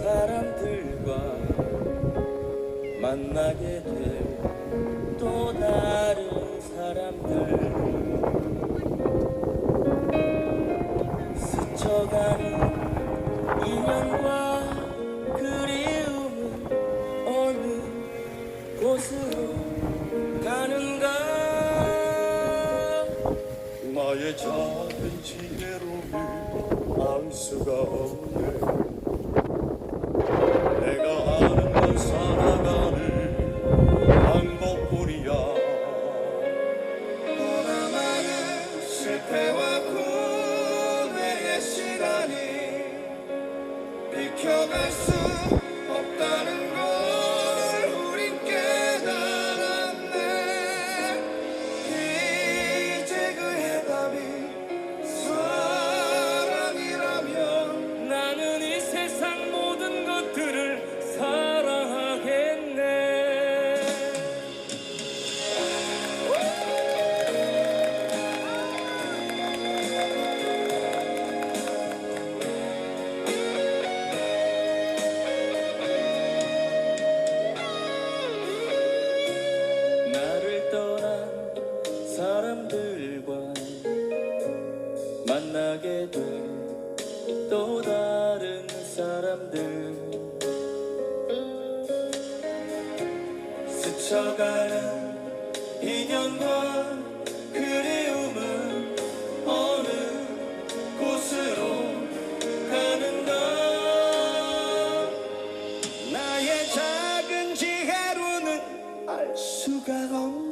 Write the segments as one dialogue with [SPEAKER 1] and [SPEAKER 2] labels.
[SPEAKER 1] 사람들과 만나게 될 또 다른 사람들. 스쳐가는 인연과 그리움은 어느 곳으로 가는가?
[SPEAKER 2] 나의 작은 지혜로를 알 수가 없네
[SPEAKER 1] 비 사람들 스쳐가는 인연과 그리움은 어느 곳으로 가는가? 나의 작은 지혜로는 알 수가 없네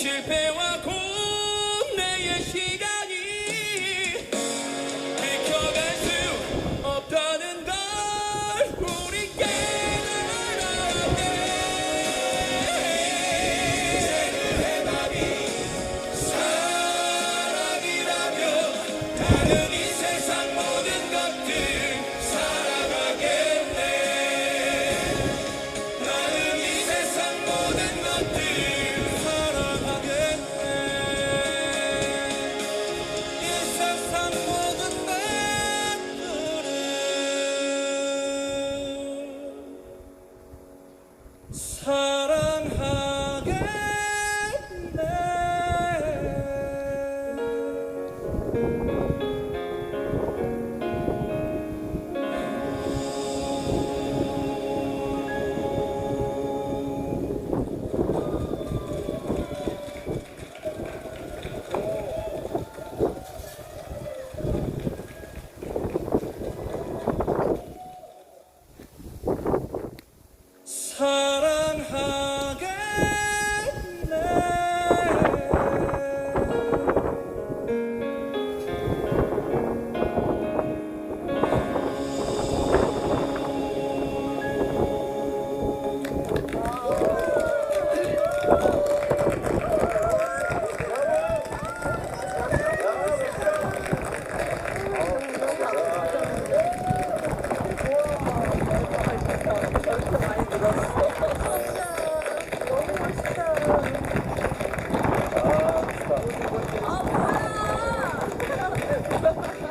[SPEAKER 1] 실패와 고뇌의 시간이 비켜갈 수 없다는 걸 우리 깨달았네 이제 그 해답이 사랑이라면 나는 이